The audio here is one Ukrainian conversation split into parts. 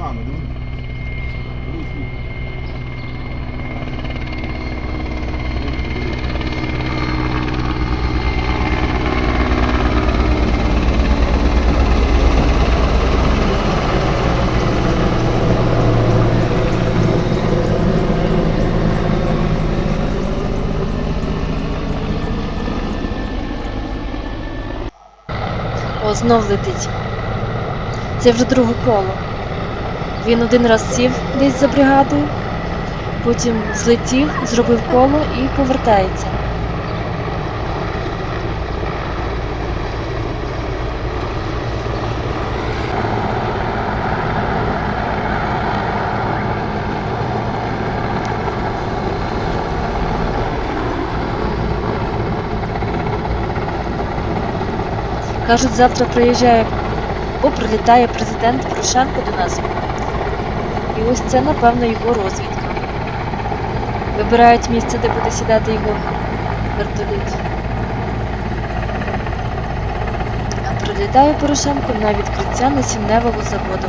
нами, диви. Диви. О, знов летить. Це вже друге коло. Він один раз сів десь за бригадою, потім злетів, зробив коло і повертається. Кажуть, завтра приїжджає або прилітає президент Порошенко до нас. І ось це, напевно, його розвідка. Вибирають місце, де буде сідати його вертоліт. А прилітає Порошенко на відкриття насінневого заводу.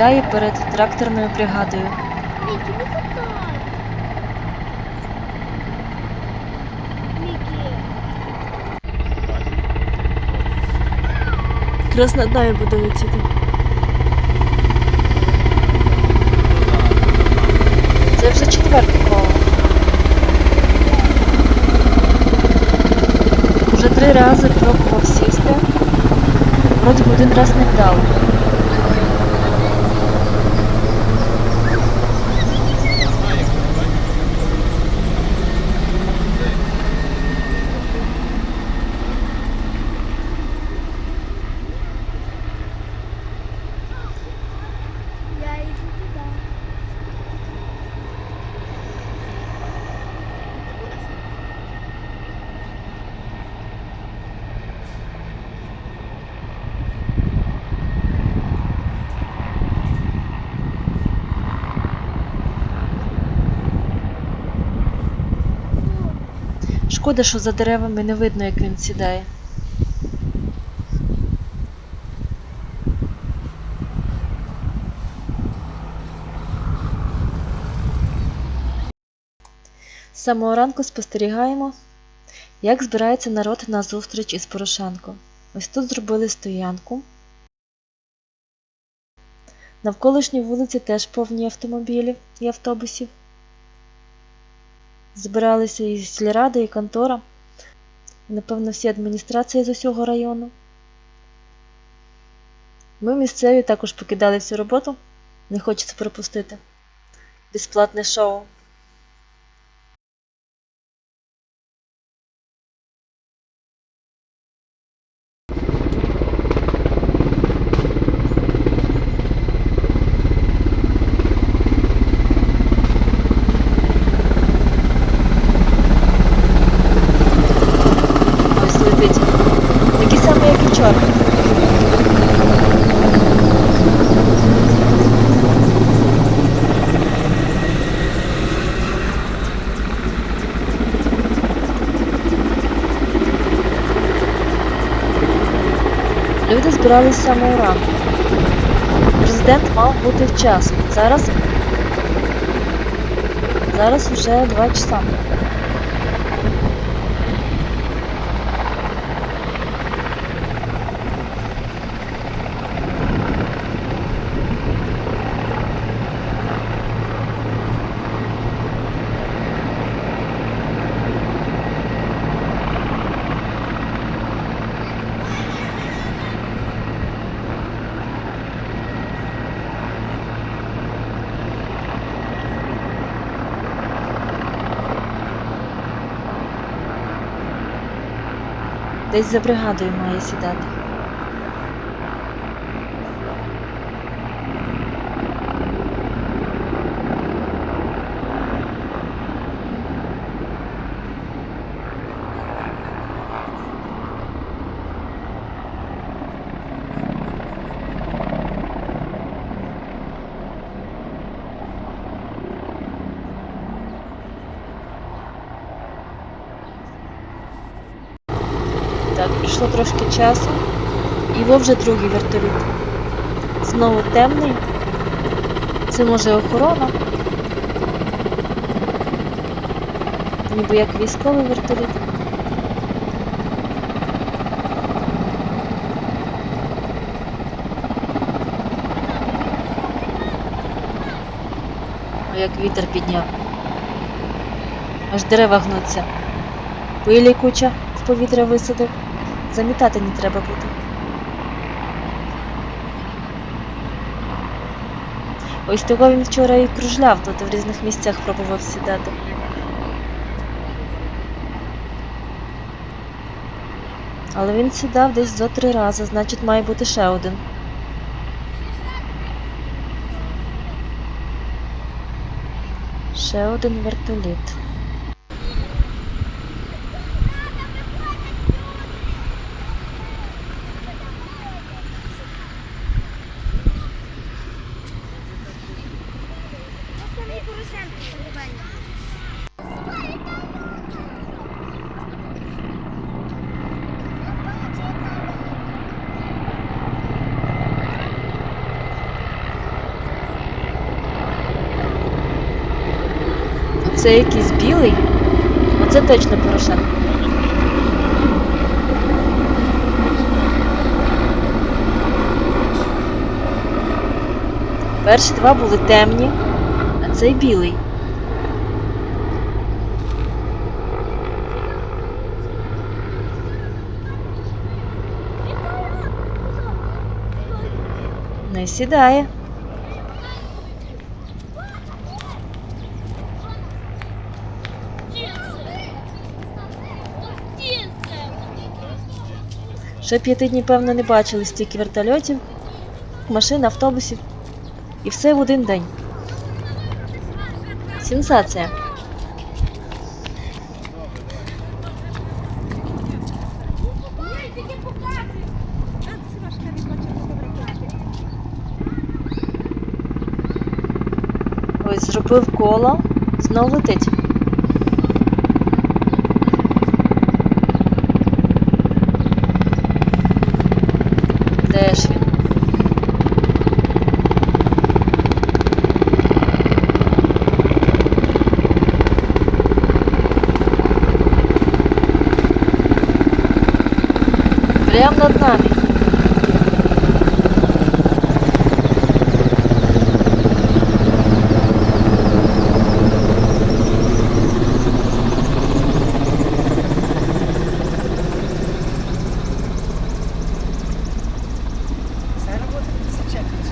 Сідає перед тракторною бригадою. Мікі, не. Мікі. Якраз над нами буде летіти. Це вже четверте коло. Уже три рази пробував сісти. Вроді один раз не вдало. Шкода, що за деревами не видно, як він сідає. З самого ранку спостерігаємо, як збирається народ на зустріч із Порошенко. Ось тут зробили стоянку. Навколишні вулиці теж повні автомобілів і автобусів. Збиралися і сільрада, і контора. І, Напевно, всі адміністрації з усього району. Ми місцеві також покидали всю роботу. Не хочеться пропустити. Безплатне шоу. Ось летить. Такий самий, як і вчора. Люди збирались з ранку. Президент мав бути вчасно. Зараз. Зараз вже 2 часа. Десь за бригадою має сідати. Так, пройшло трошки часу. І вже другий вертоліт. Знову темний. Це може охорона. Ніби як військовий вертоліт. О, як вітер підняв. Аж дерева гнуться. Пилі куча в повітря висадив. Замітати не треба буде. Ось того він вчора і кружляв, тут в різних місцях пробував сідати. Але він сідав десь зо три рази, значить має бути ще один. Ще один вертоліт. Оце якийсь білий. Оце точно Порошенко. Перші два були темні, а цей білий. Не сідає. Ще п'яти днів, певно, не бачили стільки вертольотів, машин, автобусів. І все в один день. Сенсація. Ось зробив коло, знов летить. Де? Прямо над нами. Зараз буде зачекати.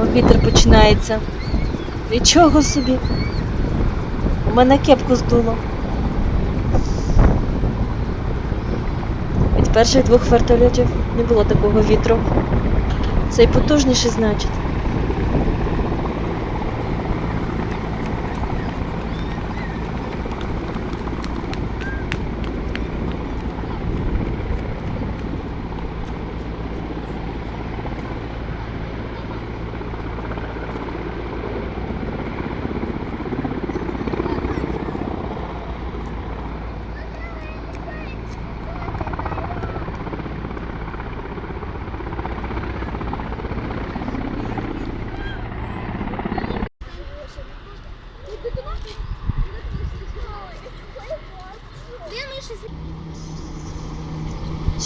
О, вітер починається. Нічого собі. У мене кепку здуло. Від перших двох вертольотів не було такого вітру. Цей потужніший, значить.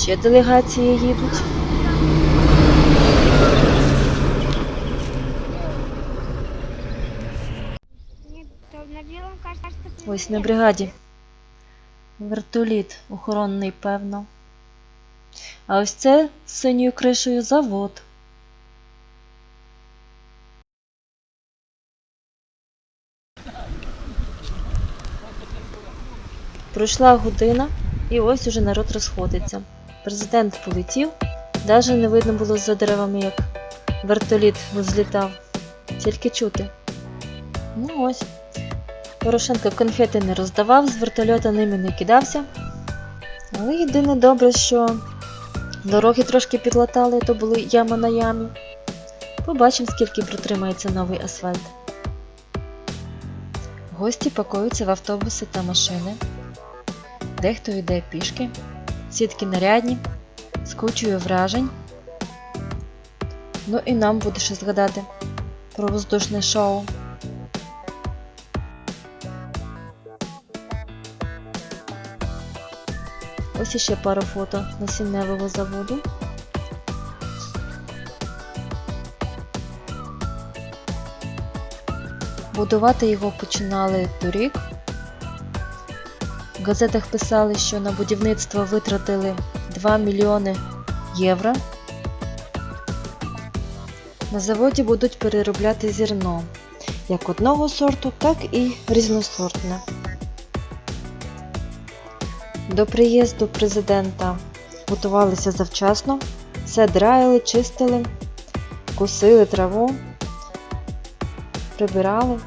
Ще делегації їдуть. Ось на бригаді. Вертоліт охоронний, певно. А ось це з синьою кришею завод. Пройшла година, і ось уже народ розходиться. Президент полетів, навіть не видно було за деревами, як вертоліт злітав. Тільки чути. Ну ось. Порошенко конфети не роздавав, з вертольота ними не кидався. Але єдине добре, що дороги трошки підлатали, то були яма на ямі. Побачимо, скільки протримається новий асфальт. Гості пакуються в автобуси та машини. Дехто йде пішки, сітки нарядні, з кучою вражень. Ну і нам буде що згадати про воздушне шоу. Ось іще пару фото насінневого заводу. Будувати його починали торік. В газетах писали, що на будівництво витратили 2 мільйони євро. На заводі будуть переробляти зерно як одного сорту, так і різносортне. До приїзду президента готувалися завчасно, все драїли, чистили, косили траву, прибирали.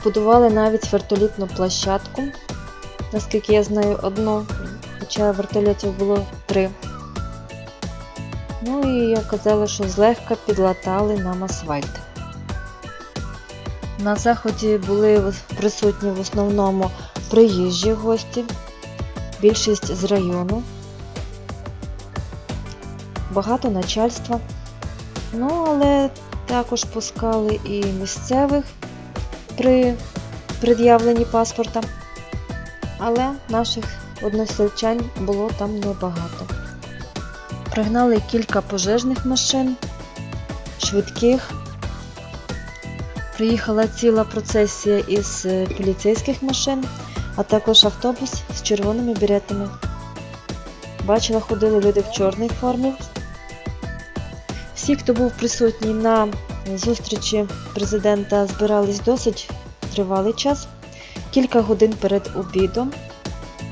Збудували навіть вертолітну площадку, наскільки я знаю, одну, хоча вертольотів було три. Ну і я казала, що злегка підлатали нам асфальт. На заході були присутні в основному приїжджі гості, більшість з району, багато начальства. Ну, але також пускали і місцевих при пред'явленні паспорта. Але наших односельчан було там небагато. Пригнали кілька пожежних машин, швидких. Приїхала ціла процесія із е, поліцейських машин, а також автобус з червоними беретами. Бачила, ходили люди в чорній формі. Всі, хто був присутній на зустрічі президента, збирались досить тривалий час, кілька годин перед обідом.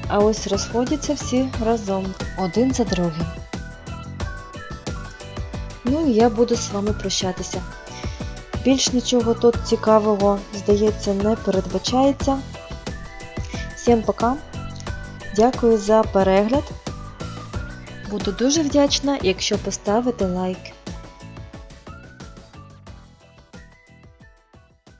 А ось розходяться всі разом, один за другим. Ну і я буду з вами прощатися. Більш нічого тут цікавого, здається, не передбачається. Всім пока. Дякую за перегляд. Буду дуже вдячна, якщо поставите лайк.